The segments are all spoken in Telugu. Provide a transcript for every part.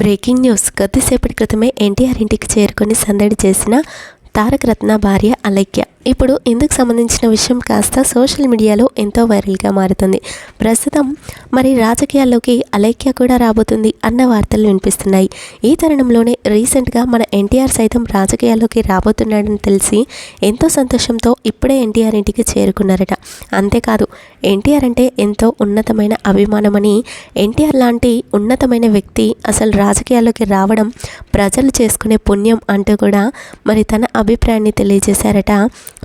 Breaking news. కొద్దిసేపటి క్రితమే ఎన్టీఆర్ ఇంటికి చేరుకొని సందడి చేసిన తారక రత్న భార్య అలైక్య. ఇప్పుడు ఇందుకు సంబంధించిన విషయం కాస్త సోషల్ మీడియాలో ఎంతో వైరల్గా మారుతుంది. ప్రస్తుతం మరి రాజకీయాల్లోకి అలైక్య కూడా రాబోతుంది అన్న వార్తలు వినిపిస్తున్నాయి. ఈ తరుణంలోనే రీసెంట్గా మన ఎన్టీఆర్ సైతం రాజకీయాల్లోకి రాబోతున్నాడని తెలిసి ఎంతో సంతోషంతో ఇప్పుడే ఎన్టీఆర్ ఇంటికి చేరుకున్నారట. అంతేకాదు ఎన్టీఆర్ అంటే ఎంతో ఉన్నతమైన అభిమానమని ఎన్టీఆర్ లాంటి ఉన్నతమైన వ్యక్తి అసలు రాజకీయాల్లోకి రావడం ప్రజలు చేసుకునే పుణ్యం అంటూ కూడా మరి తన అభిప్రాయాన్ని తెలియజేశారట.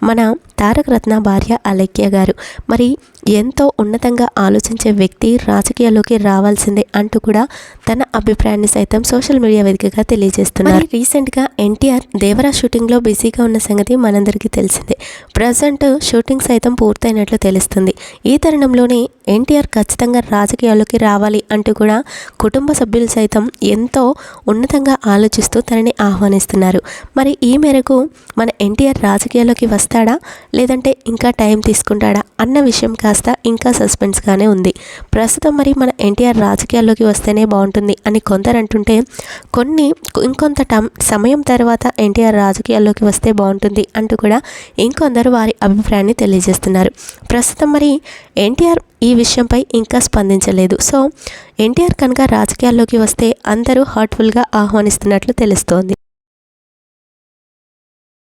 మన తారక రత్న భార్య అలక్య గారు. మరి ఎంతో ఉన్నతంగా ఆలోచించే వ్యక్తి రాజకీయాల్లోకి రావాల్సిందే అంటూ కూడా తన అభిప్రాయాన్ని సైతం సోషల్ మీడియా వేదికగా తెలియజేస్తున్నారు. రీసెంట్గా ఎన్టీఆర్ దేవరా షూటింగ్లో బిజీగా ఉన్న సంగతి మనందరికీ తెలిసిందే. ప్రజెంట్ షూటింగ్ సైతం పూర్తయినట్లు తెలుస్తుంది. ఈ తరుణంలోనే ఎన్టీఆర్ ఖచ్చితంగా రాజకీయాల్లోకి రావాలి అంటూ కూడా కుటుంబ సభ్యులు సైతం ఎంతో ఉన్నతంగా ఆలోచిస్తూ తనని ఆహ్వానిస్తున్నారు. మరి ఈ మేరకు మన ఎన్టీఆర్ రాజకీయాల్లోకి వస్తాడా? లేదంటే ఇంకా టైం తీసుకుంటాడా? అన్న విషయం కాస్త ఇంకా సస్పెన్స్గానే ఉంది. ప్రస్తుతం మరి మన ఎన్టీఆర్ రాజకీయాల్లోకి వస్తేనే బాగుంటుంది అని కొందరు అంటుంటే కొన్ని ఇంకొంత టైం సమయం తర్వాత ఎన్టీఆర్ రాజకీయాల్లోకి వస్తే బాగుంటుంది అంటూ కూడా ఇంకొందరు వారి అభిప్రాయాన్ని తెలియజేస్తున్నారు. ప్రస్తుతం మరి ఎన్టీఆర్ ఈ విషయంపై ఇంకా స్పందించలేదు. సో ఎన్టీఆర్ కనుక రాజకీయాల్లోకి వస్తే అందరూ హార్ట్ఫుల్గా ఆహ్వానిస్తున్నట్లు తెలుస్తోంది.